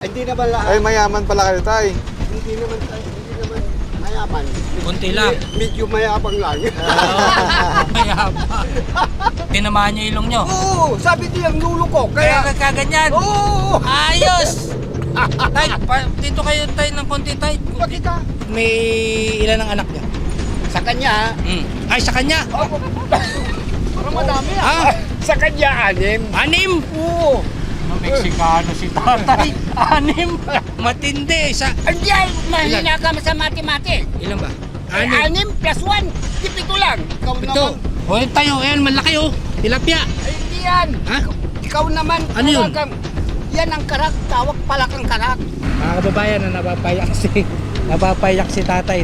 Hindi naman lahat. Ay, mayaman pala kayo, tay. Hindi naman tayo, hindi naman mayaman. Kunti lang. Medyo mayabang lang. Mayabang. Tinamaan niyo ilong niyo. Oo, sabi niya ang lulo ko. Kaya Kaya, kaganyan. oo, Ayos! tay, pa, dito kayo tay ng konti tay. bakit ka? May ilan ang anak niya? Sa kanya, Hmm. Ay, sa kanya. oh, parang madami Ah, Sa kanya, anim. anim. Oo. Meksikano si tatay. Anim. Matindi. Sa, Andiyan, mahina ka sa mathematics. ilan ba? Ay, Anim. anim plus one, di pito lang. Ikaw Ito. naman. O, tayo. Ayan, malaki oh. Tilapia. Ay, hindi yan. Ha? Ikaw naman. Ano yun? talagang- Yan ang karak, tawag pala kang karak. Mga kababayan na napapayak si napapayak si tatay.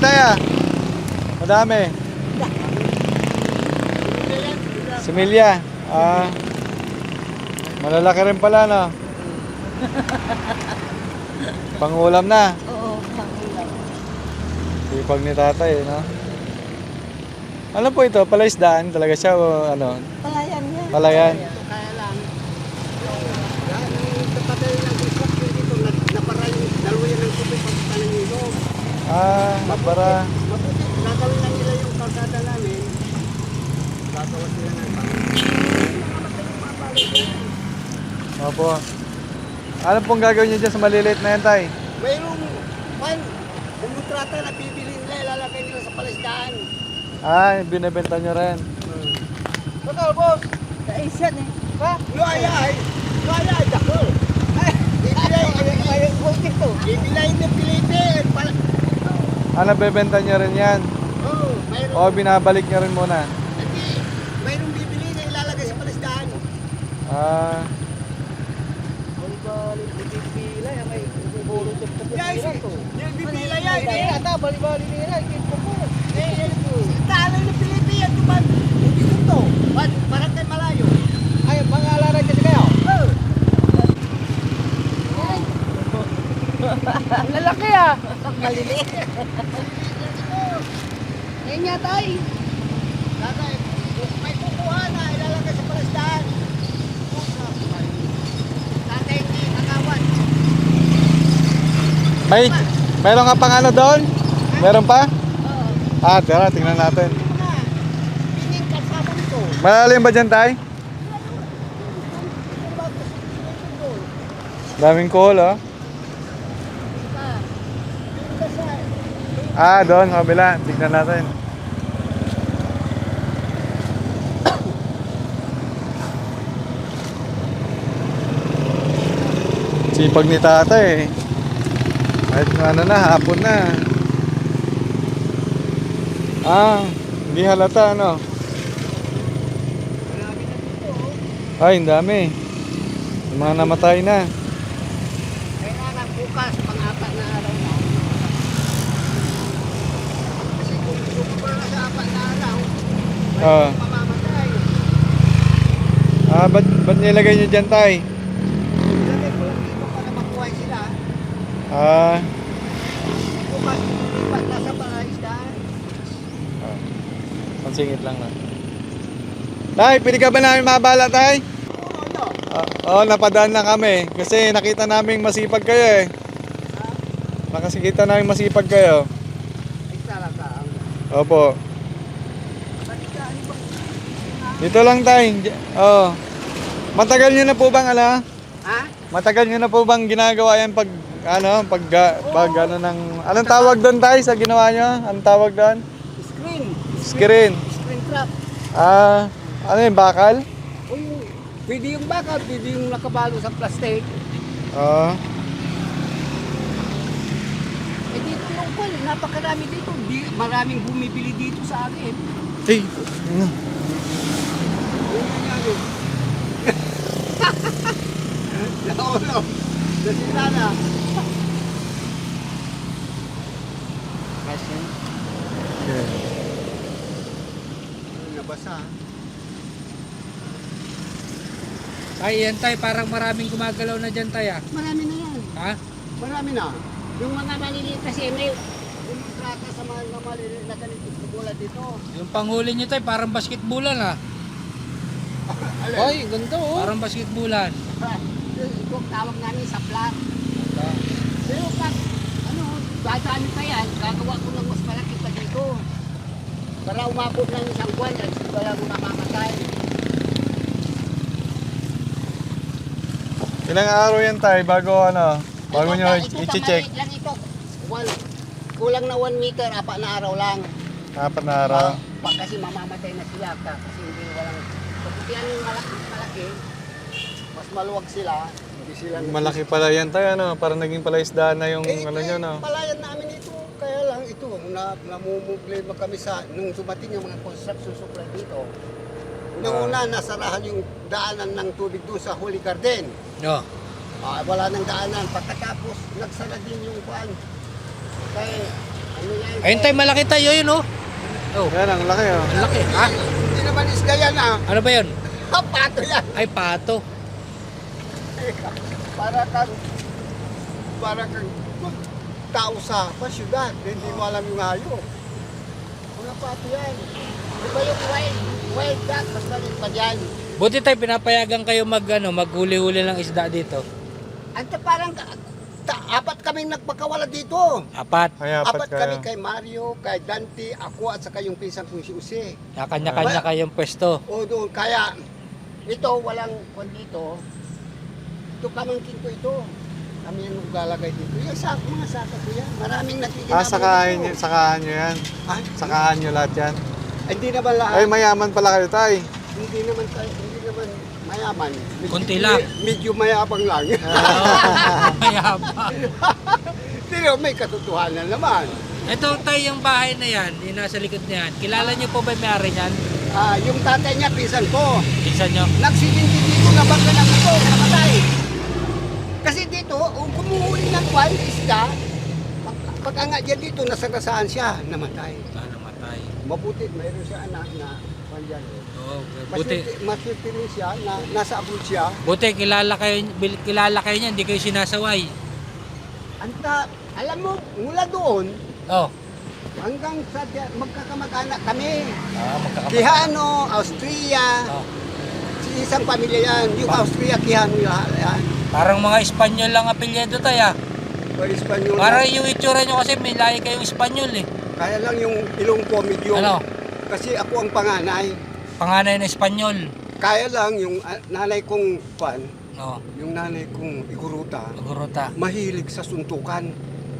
Tayo. Madami. Similya. Ah. Malalaki rin pala, no? Pangulam na. Oo, pangulam. Sipag ni tatay, no? Ano po ito? Palaisdaan talaga siya o ano? Palayan niya. Palayan. Kaya lang. Kapatay ng isok dito, na- napara yung dalawa yan ng tubig pagkita ng ilog. Ah, para. Mabuti, gagawin lang nila yung kalsada namin. Gagawa sila ng Opo. Ano pong gagawin niyo dyan sa maliliit na yan, tay? Mayroong, pan, kumutrata na bibili nila, ilalagay nila sa palisdaan. Ah, binibenta niyo rin. Total, boss. Kaisyan eh. Ha? No, ay, ay. No, ay, ay, dako. Ibilay, ay, ay, Bukit to. ibilay na Pilipin. Pala, Ano, bebenta niyo rin yan? oh, mayroong, O binabalik niyo rin muna? hindi, mayroong bibili na ilalagay sa palisdaan. Ah, Yan, si, yung bibila yan. Eh, ata, bali-bali nila. Kinto po. eh, talay na Pilipin yan. Tuman, hindi ko to. Ba't, parang kay malayo. Ay, pangalaran kasi kayo. Oh, Ang lalaki ah. Maliliit. Yan nga tay. tatay, may kukuha na, ilalagay sa palisdaan. Tatay, hindi, nakawan. may, meron ka pang ano doon? Meron pa? Oo. Ah, tara, tingnan natin. Malalim ba dyan, tay? Daming cool, oh. Ah, doon, kabila. Tignan natin. Sipag ni tatay. Kahit ano na, hapon na. Ah, hindi halata ano. Ay, ang dami. Yung mga namatay na. Kaya nga bukas, pang-apat na araw na. Kasi kung sumubra sa apat na araw, may Ah. Ah, ba't, ba't nilagay nyo dyan, tay? Ilagay ko lang dito para makuhay sila. Ah, Bukas, bukas nasa palaisdaan. ah. Pansingit lang na. Tay, pwede ka ba namin mabala, tay? Oo. Ah, Oo, napadaan na kami. Kasi nakita namin masipag kayo eh. Nakasikita namin masipag kayo. Ay, talaga. Opo. Dito lang, tay. Di- Oo. Matagal nyo na po bang, ano? Ha? Matagal nyo na po bang ginagawa yan pag, ano, pag, pag, ano, ng, anong tawag doon, tay, sa ginawa nyo? Anong tawag doon? Screen. Screen. Screen trap. Ah, ano yung bakal? O yung, pwede yung baka, pwede yung nakabalo sa plastic. Oo. Eh dito yung kwan, napakarami dito. Di, maraming bumibili dito sa akin. Hey. Ano. Oo, no. Nasira na. Kasi, Okay. nabasa. Ay, yan tay, parang maraming gumagalaw na dyan tay ah. Marami na yan. Ha? Marami na. Yung mga maliliit kasi may kontrata sa mga maliliit na ganito bola dito. Yung panghuli nyo tayo, parang basketballan ah. Ay, ganda oh. Parang basketballan. Ito ang tawag namin sa plat. Pero pag ano, dadaan pa yan, gagawa ko ng mas malaki pa dito. Para umabot ng isang buwan, at wala mo namamatay. Ilang araw yan tayo bago ano, bago Ito, nyo ito, i-check. maliit lang ito. One, kulang na 1 meter, apat na araw lang. Apat na araw. Ah, pa- kasi mamamatay na sila ka, kasi hindi walang yan yung malaki, malaki, mas maluwag sila. Hindi sila Malaki pala yan tayo, ano? Para naging palaisda na yung eh, ano nyo, eh, no? palayan namin ito. Kaya lang ito, na, namumblema kami sa, nung dumating yung mga construction supply dito, Nung ah. una, nasarahan yung daanan ng tubig doon sa Holy Garden. No. Ah, wala nang daanan. Pagkatapos, nagsara din yung kuan. Kaya, ano yan? Ayun tayo, malaki tayo yun, oh. Oh, Yan ang laki oh. ang laki. Ha? Hindi naman isda yan ah. Ano ba yun? Pato yan. Ay, pato. Para kang, para kang tao sa pasyudad. Hindi mo alam yung hayop. Mga pato yan. Di ba yung wild, wild duck, mas maliit pa dyan. Buti tayo, pinapayagan kayo mag, ano, maghuli-huli ng isda dito. Ante parang ta- apat kaming nagpakawala dito. Apat. Kaya Apat apat kami kay Mario, kay Dante, ako at saka yung pinsan kong si Use. Kanya-kanya kayong pwesto. O doon, kaya ito walang kwan dito. Ito pamangkin ko ito. Kami yung naglalagay dito. Yung sa mga saka ko yan. Maraming nakikinabang Ah, sakahan nyo, dito. sakahan nyo yan. Ha? Sakahan nyo lahat yan. Ay, Hindi naman lahat. Ay, mayaman pala kayo tay. hindi naman tayo, hindi naman mayaman. Medyo- Kunti lang. Medyo mayabang lang. Mayabang. Pero may katotohanan naman. Ito tayo yung bahay na yan, yung nasa likod na yan. Kilala niyo po ba yung may-ari niyan? Ah, yung tatay niya, pinsan ko. Tingnan niyo. Nagsisinti dito na bangka ng ito, namatay. Kasi dito, kung kumuhuli ng kwan, isda, pag, pag dito, nasagasaan siya, namatay. Ah, namatay. Mabuti, mayroon siya anak na kwan dyan. Oo, buti. Rin siya na nasa abroad siya. Buti, kilala kayo, bil- kilala kayo niyan, hindi kayo sinasaway. Anta, alam mo, mula doon, Oh. hanggang sa magkakamag-anak kami. Ah, magkakapatid. Quijano, Austria, Oh. si isang pamilya yan. Yung Austria, Quijano lahat yan. Parang mga Espanyol lang apelyido tayo ah. O Espanyol. Parang yung itsura nyo kasi may lahi kayong Espanyol eh. Kaya lang yung ilong ko medyo. Ano? Kasi ako ang panganay. Panganay na Espanyol. Kaya lang yung ah, nanay kong pan, No, yung nanay kong iguruta, Guruta. mahilig sa suntukan.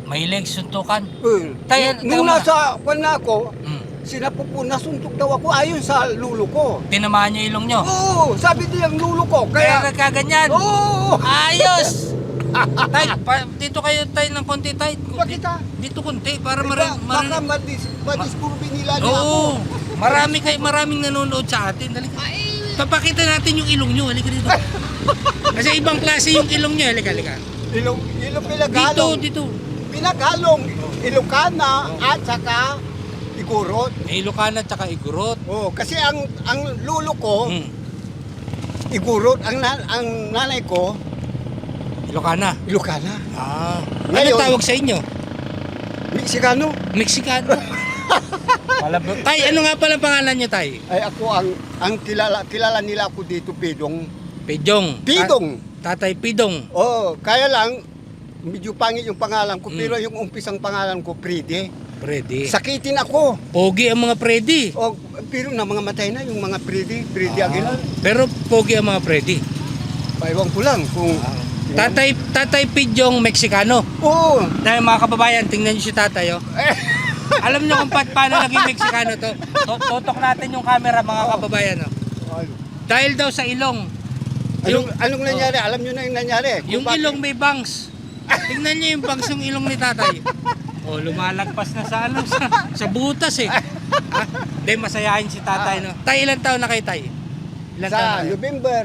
Mahilig suntukan. Eh, Tayo- nung tayo- nasa pan na ako, Hmm. sinapo po nasuntok daw ako ayon sa lulo ko. Tinamaan nyo ilong nyo. Oo, sabi niya ang lulo ko. Kaya Kaya, nagkaganyan. oo, Ayos! tay, pa, dito kayo tayo ng konti tay. bakit ah? Dito konti para Diba, marami. baka madis, madiskurbi nila na ako. Oo. Marami kay maraming nanonood sa atin. Dali. Papakita natin yung ilong nyo. Halika dito. Kasi ibang klase yung ilong nyo. Halika, halika. Ilong, ilong Dito, pinaghalong, dito. pinaghalong Ilocana at saka Igorot. May Ilocana at saka Igorot. Oh, kasi ang ang lulo ko, Hmm. Igorot, ang na- ang nanay ko, Ilocana. Ilocana. Ah. Ano Ngayon- tawag sa inyo? Mexicano. Mexicano. Malabo. Tay, ano nga pala pangalan nyo, Tay? Ay ako ang ang kilala kilala nila ako dito Pidong. Pidong. Pidong. Ta- tatay Pidong. Oh, kaya lang medyo pangit yung pangalan ko Mm. pero yung umpisang pangalan ko Pride. Predi. Sakitin ako. Pogi ang mga Predi. Oh, pero na mga matay na yung mga Pride, Pride Ah. Aguilar. Pero pogi ang mga Predi. Paiwan ko lang kung Tatay, tatay Pidong Mexicano. Oo. Dahil mga kababayan, tingnan nyo si tatay, oh. Alam nyo kung pa- paano naging Mexicano to? To- Tutok natin yung camera, mga kababayan, oh. Dahil daw sa ilong. Anong, anong nangyari? Alam nyo na yung nangyari. Kung Yung bakit- ilong may bangs. Tingnan nyo yung bangs ng ilong ni tatay. Oh, lumalagpas na sa ano, sa, sa butas eh. Ha? Hindi, masayahin si tatay, no? Tay, ilan taon na kay tay? Ilan taon na Sa kayo? November,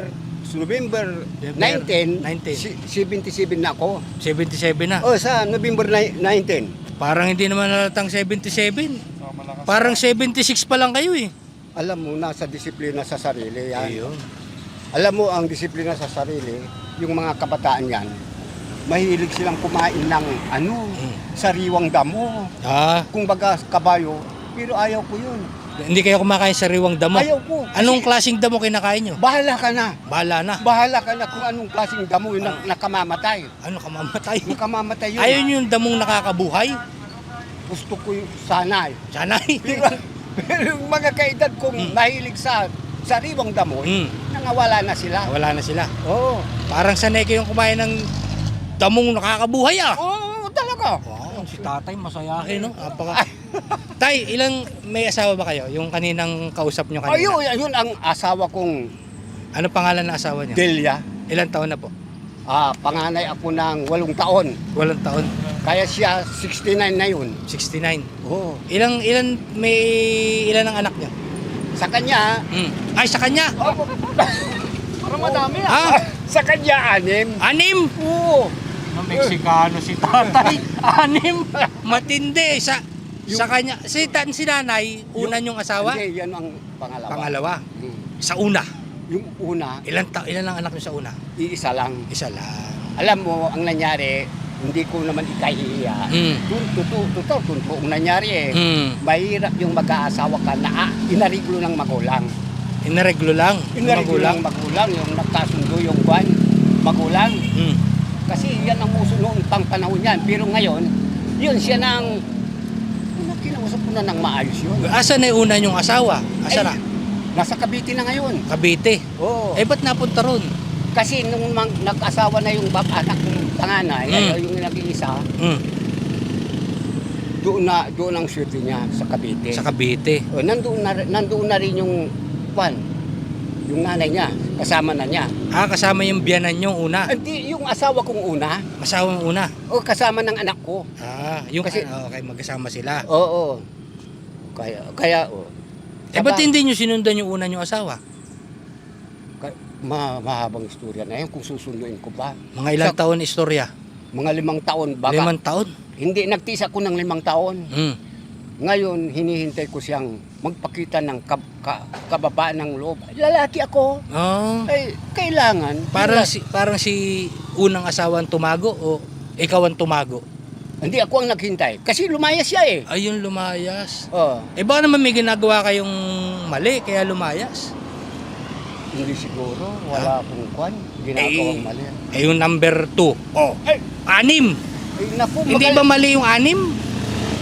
November November 19, 19. si- 77 na ako. 77 na. Oh, sa November ni- 19. Parang hindi naman nalatang 77. Parang 76 pa lang kayo eh. Alam mo, nasa disiplina sa sarili yan. Ayun. Alam mo, ang disiplina sa sarili, yung mga kabataan yan, mahilig silang kumain ng ano, Mm. sariwang damo. Ah, Kung baga kabayo, pero ayaw ko yun. Hindi kayo kumakain sa riwang damo. Ayaw ko. Anong klaseng damo kinakain nyo? Bahala ka na. Bahala na. Bahala ka na kung anong klaseng damo yun na nakamamatay. Ano ka mamatay? Nakamamatay yun. Ayaw nyo yung damong nakakabuhay? Gusto ko yung sana. eh. Sana eh. Pero, pero yung mga kaedad kong Mm. mahilig sa sariwang damo, Mm. nangawala na sila. Wala na sila. Oo. Parang sanay kayong kumain ng damong nakakabuhay ah. Oo, talaga. Wow, si tatay masayahin no? Apaka... Tay, ilang may asawa ba kayo? Yung kaninang kausap nyo kanina? Ayun, ayun ang asawa kong Ano pangalan ng asawa niya? Delia. Ilang taon na po? Ah, panganay ako ng walong taon. Walang taon. Kaya siya 69 na yun. 69. Oo. Ilang, ilan, may ilan ang anak niya? Sa kanya, Mm. Ay, sa kanya! Parang madami ah. Ah, sa kanya anim. anim! Oo. Meksikano si tatay. anim! Matindi. Sa, sa kanya, si, tan, si nanay, una niyong asawa? Hindi, yan ang pangalawa. Pangalawa. Mm. Sa una. Yung una, Ilan, ta, ilan ang anak niyo sa una? iisa lang. Isa lang. Alam mo, ang nangyari, hindi ko naman ikahihiya. Mm. Tun- Totoo, totoo, totoo ang nangyari eh. Mm. Mahirap yung mag-aasawa ka na ah, inariglo ng magulang. Inareglo lang. ng Inariglo magulang. ng magulang, yung nagkasundo yung kwan, magulang. Mm. Kasi yan ang uso noong pang panahon yan. Pero ngayon, yun siya nang, ano, kinausap ko na ng maayos yun. Asa na yung una niyong asawa? Asa Ay, na? Nasa Cavite na ngayon. Cavite. Oo. Eh, ba't napunta ron? Kasi nung mang, nag-asawa na yung bab anak ng panganay, Mm. ay, yung nag-iisa, Mm. doon na doon ang swerte niya sa Cavite. Sa Cavite. O, nandoon na nandoon na rin yung kwan, yung nanay niya, kasama na niya. Ah, kasama yung biyanan nyo una. Hindi yung asawa kong una, Masawang una. o kasama ng anak ko. Ah, yung Kasi- ah, okay, magkasama sila. Oo. Kaya kaya oh. Eh, ba't hindi nyo sinundan yung una nyo asawa? Ka- ma mahabang istorya na yan kung susunduin ko ba. Mga ilang Sa- taon istorya? Mga limang taon baka. Limang taon? Hindi nagtisa ko ng limang taon. Mm. Ngayon hinihintay ko siyang magpakita ng kab ka, kababaan ng loob. Lalaki ako. Oh. Ay, kailangan. Parang si, parang si unang asawa ang tumago o ikaw ang tumago? Hindi ako ang naghintay. Kasi lumayas siya eh. Ayun, lumayas. Oh, Eh baka naman may ginagawa kayong mali kaya lumayas. hindi siguro. Wala akong kwan. Ginagawang Eh, mali. Eh yung number two. Oh, Ay, anim. ay naku, Hindi magal- ba mali yung anim?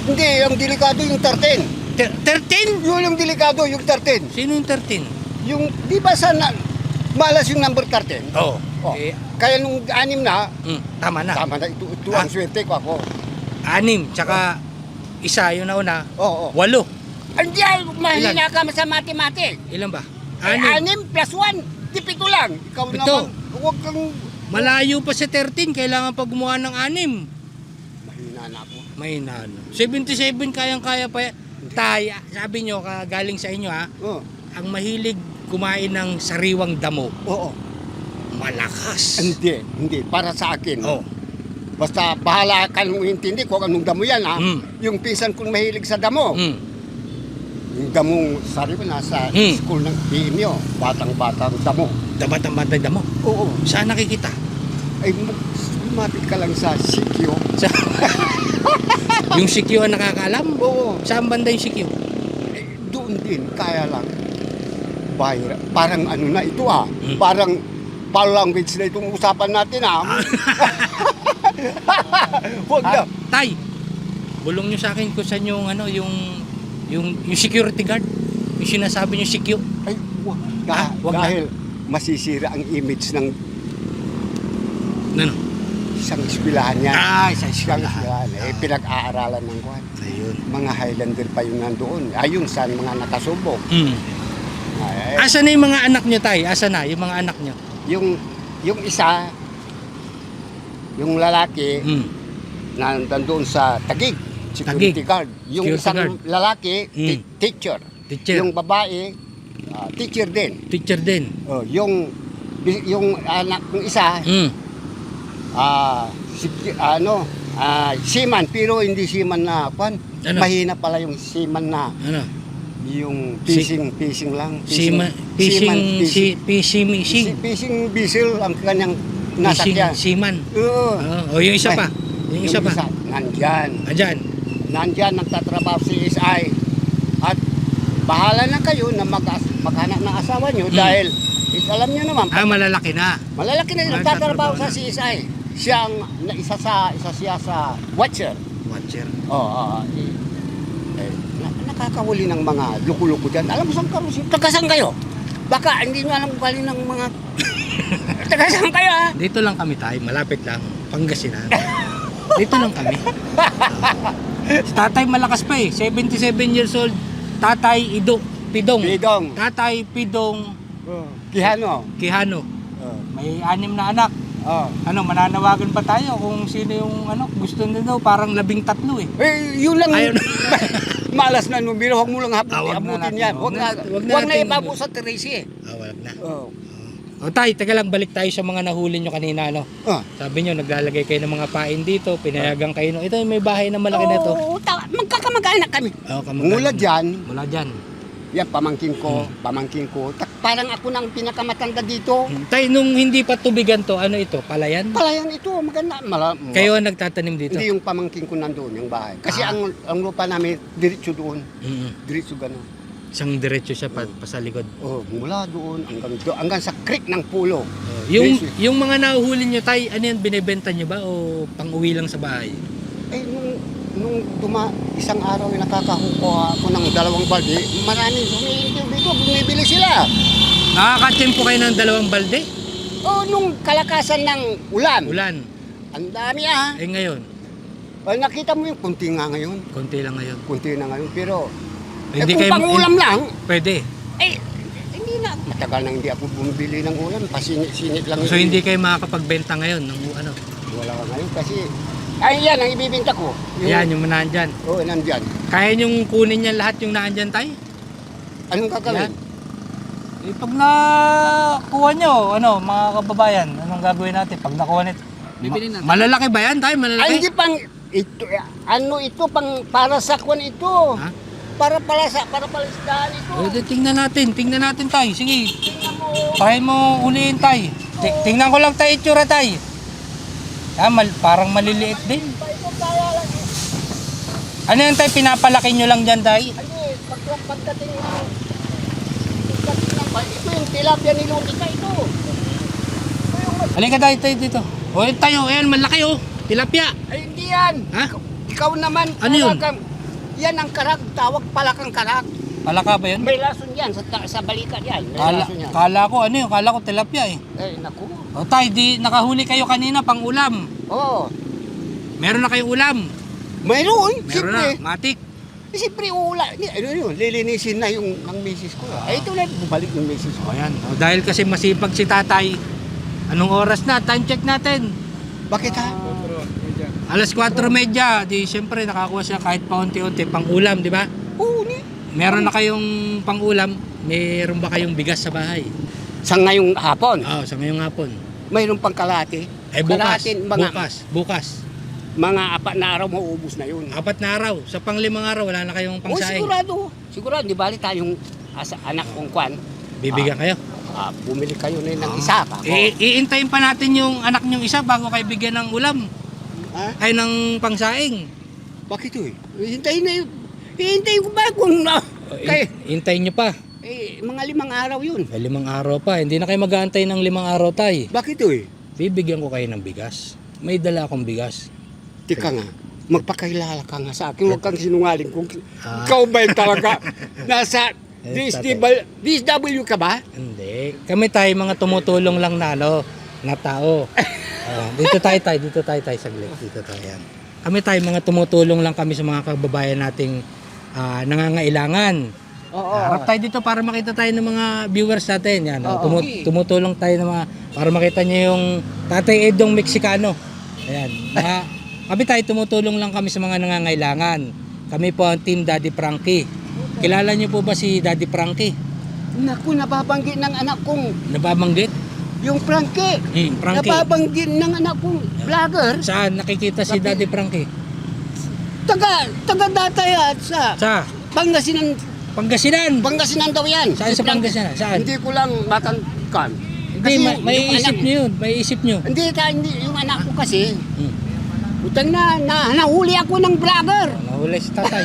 Hindi, ang delikado yung 13. Ter- 13? Yun yung delikado, yung 13. Sino yung 13? Yung, di ba sa na, malas yung number 13? Oh. Oh. Eh, Kaya nung anim na, mm, tama na. tama na, ito, ito Ah. ang swerte ko ako. Anim, tsaka isa yung nauna, Oo. Oh, walo. Hindi, mahina ka sa mathematics. Ilan ba? Ay, Anim. anim plus one, di pito lang. Ikaw Pito. naman, huwag kang... Malayo pa sa 13, kailangan pa gumawa ng anim. Mahina na ako. May nano. 77 kayang-kaya pa yan. Taya, sabi nyo, galing sa inyo ha, Oo. ang mahilig kumain ng sariwang damo, Oo. malakas. Hindi, hindi. Para sa akin. Oh. Basta bahala ka nung intindi kung anong damo yan ha. Mm. Yung pinsan kong mahilig sa damo. Mm. Yung damong, sorry ba, nasa Mm. school ng PMO. Batang-batang damo. Dabat ang bantay damo. Oo. Saan nakikita? Ay, mu- lumapit ka lang sa sikyo. Sa yung sikyo ang nakakaalam? Oo. Saan banda yung sikyo? Eh, doon din, kaya lang. Bayra. Parang ano na ito ah. Mm. Parang pal language na itong usapan natin ah. Huwag na. Ah, tay, bulong nyo sa akin kung saan yung, ano, yung, yung, yung security guard. Yung sinasabi nyo sikyo. Ay, wag. Ah, wag na. dahil masisira ang image ng Ano? Isang eskwelahan yan. Ah, sa Isang eskwelahan. eskwelahan. Eh, pinag-aaralan ng kwan. Ayun. Mga Highlander pa yung nandoon. Ayun, sa mga nakasubok. Mm. Ay, Asa na yung mga anak nyo, tay? Asa na yung mga anak nyo? yung, yung isa, yung lalaki, Mm. na nandoon sa Tagig, security Taguig. guard. Yung Security isang guard. lalaki, Mm. teacher. Teacher. Yung babae, ah, teacher din. Teacher din. Oh, yung yung anak ng isa, Mm. Ah, si, ano, ah, seaman, pero hindi seaman na, kwan, Ano? mahina pala yung seaman na, Ano? yung Si- fishing, fishing lang. Sima, seaman, fishing, si, fishing, fishing, fishing. fishing vessel ang kanyang Fishing nasakyan. seaman. Oo. Oo. o yung isa pa. Yung isa pa. nandyan. Andyan. Nandyan nagtatrabaho si SI. At bahala na kayo na mag maghanap ng asawa nyo Hmm. dahil it, alam nyo naman, Ah, malalaki na. malalaki na yung nagtatrabaho sa CSI. Siya ang na, isa sa isa siya sa watcher. Watcher. Oo, oo, eh, eh, na, nakakahuli ng mga luko-luko dyan. Alam mo saan karusin? Tagasan kayo? Baka hindi nyo alam kung galing ng mga... Tagasan kayo ha? Dito lang kami tayo, malapit lang. Pangasinan. Dito lang kami. si tatay malakas pa eh. 77 years old. Tatay Ido, Pidong. Bidong. Tatay Pidong Kihano. Kihano. Oh. May anim na anak. Oh. Ano, mananawagan pa tayo kung sino yung ano, gusto nila daw. Parang labing tatlo eh. Eh, yun lang. Ayun. Malas na numero. Huwag mo lang hapon. Ah, wag na abutin yan. Wag Huwag na, na- wag na huwag na natin- ibabo sa Tracy eh. Ah, wala na. Oh. O tay, teka lang, balik tayo sa mga nahuli nyo kanina, no? Ah. Sabi nyo, naglalagay kayo ng mga pain dito, pinayagan kayo. No? Ito, may bahay na malaki na to. Oo, magkakamag-anak kami. Oh, kamag- Mula dyan, Mula dyan. Yan pamangkin ko, Hmm. pamangkin ko. Ta- parang ako nang pinakamatanda dito. Tay, nung hindi pa tubigan to, ano ito? Palayan? Palayan ito, maganda. Mala, Kayo ang nagtatanim dito? Hindi yung pamangkin ko nandoon, yung bahay. Kasi Ah. ang, ang lupa namin, diretso doon. Mm, Diretso gano'n. isang diretso siya pa, pa sa likod. Oh, mula doon hanggang, do, hanggang sa creek ng pulo. Oh, yung, Diretso. yung mga nahuhuli nyo, tay, ano yan, binibenta nyo ba o pang-uwi lang sa bahay? Eh, nung, nung duma, isang araw yung nakakakukuha ako ng dalawang balde, maraming humihintiw dito, bumibili sila. Nakakatsimpo kayo ng dalawang balde? Oh, nung kalakasan ng ulan, Ulan. ang dami ah. Eh ngayon, Ay, nakita mo yung kunti nga ngayon, konti lang ngayon. kunti na ngayon, pero eh, Hindi kung kayo- pangulam lang, Pwede. eh, hindi na. Matagal na hindi ako bumibili ng ulam, pasinit-sinit lang. So hindi kayo makakapagbenta ngayon ng ano? Wala ka ngayon kasi, ay yan ang ibibinta ko. Yan, yung manahan dyan. Oo, oh, nandyan. Kaya nyong kunin yan lahat yung naan dyan, tay? Anong gagawin? Yan. Eh, pag nakuha nyo, ano, mga kababayan, anong gagawin natin pag nakuha nito? Bibili na. Malalaki ba yan, tay? Ay, Malalaki? hindi pang, ito, eh, ano ito, pang, para sa kwan ito. Ha? Para pala sa, para pala sa daan ito. O, tingnan natin, tingnan natin, tay. Sige, Tingnan mo. Pahay mo uliin, tay. Ti- tingnan ko lang tayo itsura, tay. Ah, mal- parang maliliit din. Ano yan, tay? Pinapalaki nyo lang dyan, tay? Ano eh, pag, pagdating ito, ito yung tilapia ni Lutica ito. Yung, Halika tayo, tay, dito. O, yun tayo. Ayan, malaki, oh. Tilapia. ay hindi yan. Ha? Ikaw naman. Ano yun? palakang- Yan ang karag, tawag palakang karag. Palaka ba yun? May lason yan, sa, ta- sa balikat yan. May Kala, lason yan. kala ko, ano yun? Kala ko tilapia, eh. Eh, naku. O, tay, di nakahuli kayo kanina pang ulam. Oo. Meron na kayong ulam. Mayroon, Meron siyempre. na, matik. Eh, Siyempre, ula. Ni- Ano yun, lilinisin na yung ng misis ko. Eh, ito na, bumalik yung misis ko. O, yan. O, dahil kasi masipag si tatay, anong oras na? Time check natin. Bakit ha? Alas 4.30, di siyempre nakakuha siya kahit paunti-unti pang ulam, di ba? Oo, ni. Meron na kayong pang ulam, meron ba kayong bigas sa bahay? Sa ngayong hapon, Oo, sa ngayong hapon. mayroon pang kalate. Eh bukas, Kalahati, mga, bukas, bukas. mga apat na araw mauubos na yun. Apat na araw, sa pang limang araw wala na kayong Oo, pangsaing. sigurado. Sigurado, di bali tayong asa, anak kong kwan. Bibigyan kayo. Ah, bumili kayo na ng isa. Ako. I- iintayin pa natin yung anak nyong isa bago kayo bigyan ng ulam. Ha? Ay ng pangsaing. Bakit eh? Hintayin na yun. Hintayin ko ba kung in- Kay, Intayin nyo pa. Eh, mga limang araw yun. May limang araw pa. Hindi na kayo mag-aantay ng limang araw tay. Bakit eh? Bibigyan ko kayo ng bigas. May dala akong bigas. Tika nga, magpakailala ka nga sa akin. Huwag kang sinungaling kung Ah. ikaw ba yung talaga nasa Eh, DSW, ka ba? Hindi. Kami tayo mga tumutulong lang na ano, na tao. Ah, dito tayo tayo, dito tayo tayo saglit. Dito tayo yan. Kami tayo mga tumutulong lang kami sa mga kababayan nating ah, nangangailangan. Oo. Harap tayo dito para makita tayo ng mga viewers natin. Yan, oh. Oo. Tumu- tumutulong tayo ng mga para makita niyo yung Tatay Edong Mexicano. Ayan. Mga, kami tayo tumutulong lang kami sa mga nangangailangan. Kami po ang team Daddy Frankie. Kilala niyo po ba si Daddy Frankie? Naku, nababanggit ng anak kong, Nababanggit? yung Frankie. Hmm, Frankie. Nababanggit ng anak kong vlogger. Saan nakikita si Daddy Frankie? Taga, taga datay at sa Sa Pangasinan, Pangasinan. Pangasinan daw yan. Saan sa. Pangasinan? Saan? Hindi ko lang matangkan. Hindi, ma- may isip nyo yun. May isip nyo. Hindi, ta, hindi, yung anak ko kasi, Hmm. utang na, na, nahuli ako ng vlogger. Nahuli si tatay.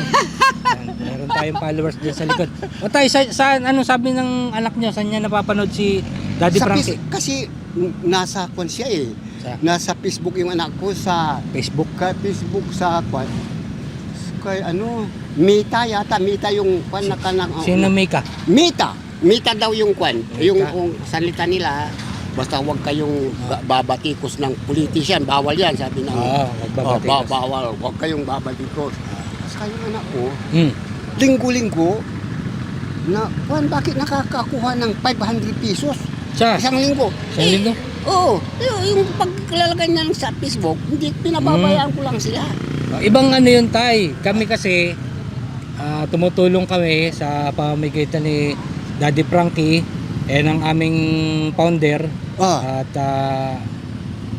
Meron tayong followers dyan sa likod. O tay, sa, sa, anong sabi ng anak nyo? Saan niya napapanood si Daddy Sa Frankie? pis- kasi n- nasa kwan siya eh. Sa Nasa Facebook yung anak ko sa Facebook. ka Facebook sa kwan. Kay ano, Mita yata, Mita yung kwan na kanang Sino Mika? Mita. Mita daw yung kwan. Mita. Yung kung salita nila, basta wag kayong ba- babatikos ng politician, bawal yan, sabi ng Oo, Oh, magbabatikos. ba- bawal, wag kayong babatikos. Sa yung anak ko, Hmm. linggo-linggo, na, kwan, bakit nakakakuha ng 500 pesos? Siya, Isang linggo. isang linggo. Oo, yung, yung paglalagay niya sa Facebook, hindi pinababayaan ko lang sila. O, Ibang ano yun tay. Kami kasi ah, tumutulong kami sa pamamagitan ni Daddy Frankie eh ng aming founder Ah, at ah,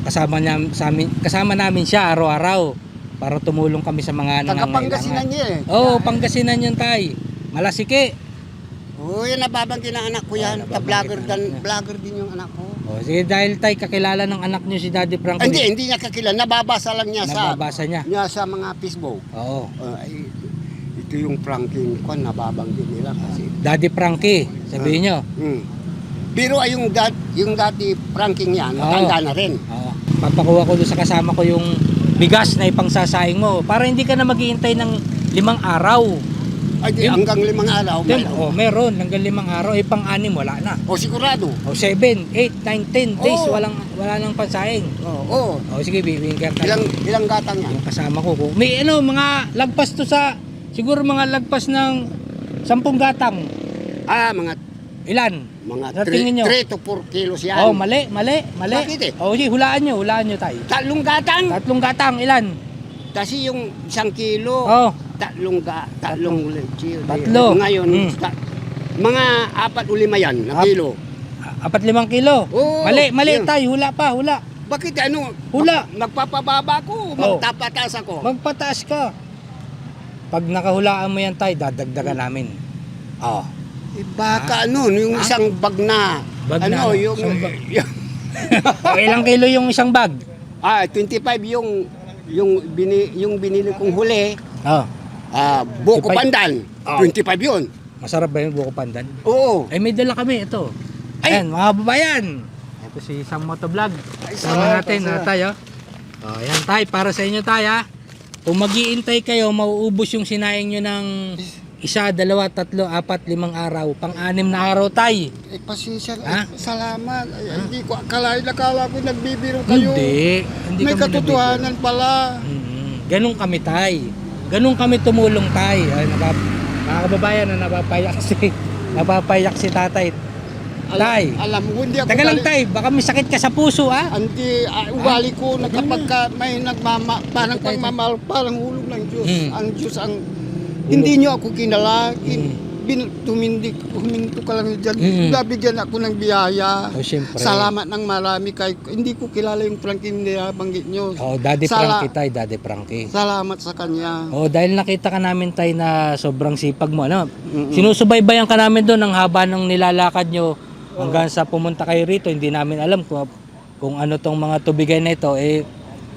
kasama niya sa amin, kasama namin siya araw-araw para tumulong kami sa mga taga Pangasinan nangangailangan. niya eh. Oo, Pangasinan yun tay. Malasike. Oo, yan nababanggit ng anak ko yan. Oo, Ta vlogger, nababanggit dan, ng- vlogger din yung anak ko. O, sige dahil tay kakilala ng anak niyo si Daddy Frankie. Hindi, hindi niya kakilala. Nababasa lang niya sa Nababasa niya. niya sa mga Facebook. Oo. Ah, ay, ito yung pranking ko nababanggit nila kasi. Daddy Frankie, sabihin niyo. Hmm. Pero ay yung, dat, yung dati pranking Oo. matanda na rin. Oo. Papakuha ko doon sa kasama ko yung bigas na ipangsasaing mo para hindi ka na maghihintay ng limang araw. Ay, di, hanggang limang araw. Then, mayroon. oh, meron hanggang limang araw, eh pang-anim wala na. O sigurado. O 7, 8, 9, 10 days Oo. walang wala nang pansaing. Oo. Oh, O sige, bibigyan ka Ilang, ng- ilang gatang yan? yung kasama ko. Kung May ano, mga lagpas to sa siguro mga lagpas ng 10 gatang. Ah, mga Ilan? mga Sa tingin nyo? 3 to 4 kilos yan. Oh, mali, mali, mali. Bakit eh? O sige, hulaan nyo, hulaan nyo tayo. Tatlong gatang. Tatlong gatang, ilan? Kasi yung isang kilo, Oh, tatlong ga, tatlong kilo. Tatlo. Ngayon, Mm. ta- mga apat o lima yan na Ap- kilo. apat limang kilo. Oo, mali, mali yun. tayo, hula pa, hula. Bakit ano? Hula. Mag- magpapababa ko, magtapatas ako. Magpataas ka. Pag nakahulaan mo yan tayo, dadagdagan namin. Oh. Eh, baka ano, yung Ha? isang bag na, Bag na ano, ano? yung, Isang bag. yung- o ilang kilo yung isang bag? ah, 25 yung, yung, bini, yung binili kong huli, Oh. Ah, buko 25. pandan, Oh. 25 yun. Masarap ba yung buko pandan? Oo. Ay, may dala kami. Ito. Ay! Ayan, mga babayan. Ito si Sam Motovlog. Sama natin, ha, tayo. Oh, ayan tayo, para sa inyo tayo. ha. Kung magiintay kayo, mauubos yung sinaing nyo ng isa, dalawa, tatlo, apat, limang araw. Pang-anim na araw tayo. Eh, pasensya, Ha? eh, salamat. Ay, Hindi ko, akala, akala ko nagbibiro kayo. Hindi. Hindi May kami katotohanan pala. Mm, ganun kami tay. Ganun kami tumulong tay. Ay, nabab mga kababayan na napapayak si napapayak si tatay. Tay. Alam mo, hindi ako Taga lang tay, baka may sakit ka sa puso ah. Hindi, ah, ugali ko na kapag ka may nagmama, parang pagmamahal, parang hulog ng Diyos. Hmm. Ang Diyos ang, hindi nyo ako kinala, kin, Hmm. Bin, tumindik, huminto ka lang dyan. Hmm. Nabigyan ako ng biyaya. Oh, syempre. Salamat ng marami kay, hindi ko kilala yung Franklin na banggit nyo. Oh, Daddy Sala- Frankie tay, Daddy Frankie. Salamat sa kanya. Oh, dahil nakita ka namin tay na sobrang sipag mo, ano? Mm-mm. Sinusubaybayan ka namin doon ang haba ng nilalakad nyo hanggang sa pumunta kayo rito. Hindi namin alam kung, kung ano tong mga tubigay na ito. Eh,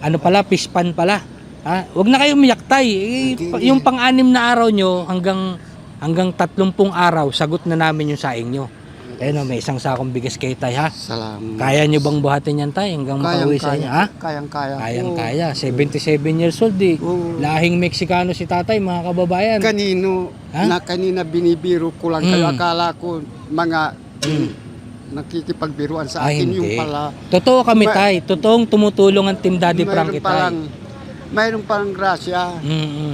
ano pala, pispan pala. Ha? Huwag na kayo umiyak tay. Eh, pa- yung pang-anim na araw nyo hanggang hanggang tatlumpung araw, sagot na namin yung saing nyo. Ayun, oh, may isang sakong bigas kayo tay ha. Salamat. Kaya nyo bang buhatin yan tay hanggang makauwi sa inyo? Ha? Kayang kaya. Kayang kaya. 77 years old eh. Oo. Lahing Meksikano si tatay, mga kababayan. Kanino, Ha? na kanina binibiro ko lang kayo. Mm. Akala ko mga Mm. nakikipagbiruan sa Ay, akin yung hindi. pala. Totoo kami Ma- tay. Totoong tumutulong ang Team Daddy Frankie tay. palang, mayroon palang grasya. Mm-mm.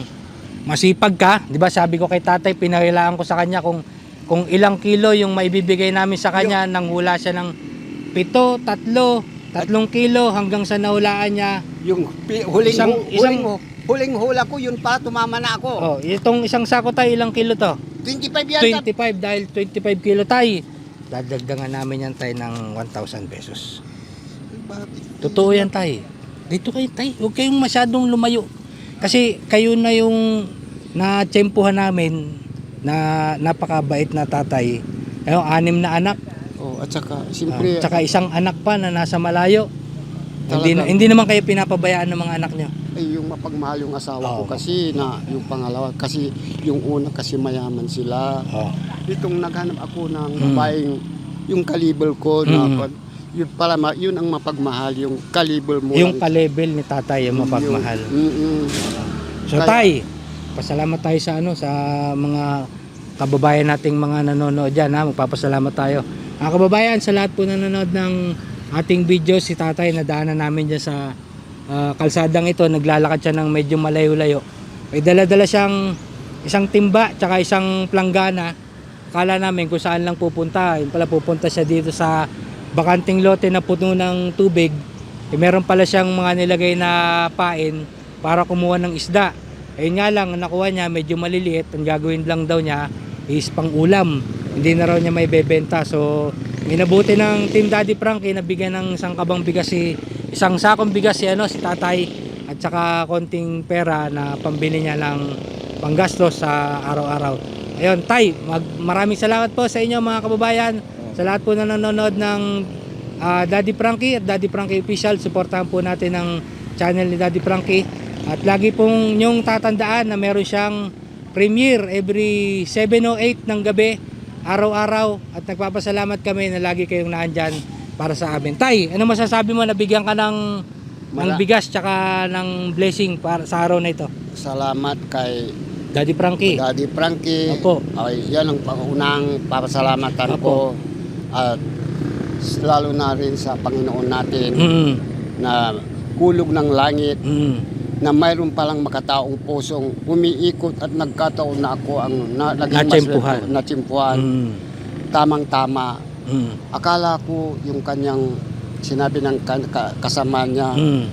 Masipag ka, 'di ba? Sabi ko kay tatay, pinahilaan ko sa kanya kung kung ilang kilo yung maibibigay namin sa kanya nang hula siya ng pito, tatlo, tatlong kilo hanggang sa nahulaan niya. Yung huling, Isang- isang- huling, huling hula ko, yun pa, tumama na ako. Oh, itong isang sako tay, ilang kilo to? 25 yata. 25 dahil 25 kilo tay. Dadagdagan namin yan tay ng 1,000 pesos. Totoo yan tay. Dito kayo tay. Huwag kayong masyadong lumayo. Kasi kayo na yung na-tsempuhan namin na napakabait na tatay. Ayun, anim na anak. Oh, at saka, Ah, siyempre, tsaka isang anak pa na nasa malayo. Hindi, Talagang- hindi naman kayo pinapabayaan ng mga anak nyo. ay yung mapagmahal yung asawa ko Oo. kasi na yung pangalawa kasi yung una kasi mayaman sila. Oh. Itong naghanap ako ng Mm. babaeng yung kaliber ko na Mm. pag- yun pala yun ang mapagmahal yung kaliber mo. Yung ka-level ni tatay yung mapagmahal. Yung- mm-mm. So tay, pasalamat tayo sa ano sa mga kababayan nating mga nanonood diyan ha. Magpapasalamat tayo. Mga kababayan, sa lahat po nanonood ng ating video, si tatay nadaanan namin diyan sa ah, kalsadang ito, naglalakad siya ng medyo malayo-layo. May dala-dala siyang isang timba tsaka isang planggana. Kala namin kung saan lang pupunta. Yung pala pupunta siya dito sa bakanting lote na puno ng tubig. Eh, meron pala siyang mga nilagay na pain para kumuha ng isda. Ayun nga lang, ang nakuha niya medyo maliliit. Ang gagawin lang daw niya is pang ulam. Hindi na raw niya may bebenta. So, minabuti ng Team Daddy Frankie na bigyan ng isang kabang bigas si isang sakong bigas si ano si tatay at saka konting pera na pambili niya ng panggastos sa araw-araw. Ayun, tay, mag, maraming salamat po sa inyo mga kababayan. Sa lahat po na nanonood ng ah, Daddy Frankie at Daddy Frankie Official, suportahan po natin ang channel ni Daddy Frankie. At lagi pong nyong tatandaan na meron siyang premiere every 7.08 ng gabi, araw-araw. At nagpapasalamat kami na lagi kayong naandyan para sa amin. Tay, ano masasabi mo? Nabigyan ka ng, ng Mala- bigas tsaka ng blessing para sa araw na ito. Salamat kay Daddy Frankie. Daddy Frankie. Opo. Ay, yan ang pangunang papasalamatan Opo. ko. At lalo na rin sa Panginoon natin Mm, na kulog ng langit mm, na mayroon palang makataong pusong umiikot at nagkataon na ako ang na, naging Natsimpuhan. natsimpuhan. mm, Tamang-tama. mm, Akala ko yung kanyang sinabi ng ka- ka- kasama niya, mm.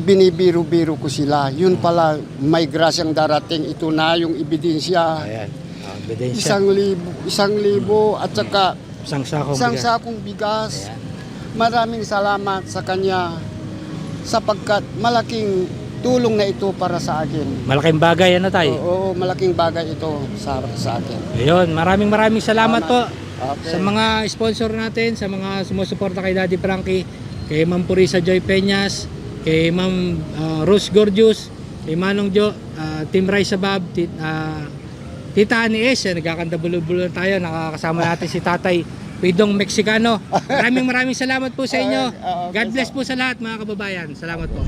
binibiro-biro ko sila. Yun pala, may grasyang darating. Ito na yung ebidensya. Ayan. Ah, ebidensya. Isang libo, isang libo at saka Isang sakong isang bigas. sakong bigas. Ayan. Maraming salamat sa kanya sapagkat malaking tulong na ito para sa akin. Malaking bagay ano tay? Oo, malaking bagay ito sa, sa akin. Ayun, maraming maraming salamat po Okay. sa mga sponsor natin, sa mga sumusuporta kay Daddy Frankie, kay Ma'am Purisa Joy Peñas, kay Ma'am ah, Rose Gorgeous, kay Manong Jo, ah, Team Rice Abab, tit, ah, Tita Ani S, yan, nagkakanta bulo-bulo tayo, nakakasama natin si Tatay Pidong Mexicano. Maraming maraming salamat po sa inyo. God bless po sa lahat mga kababayan. Salamat po.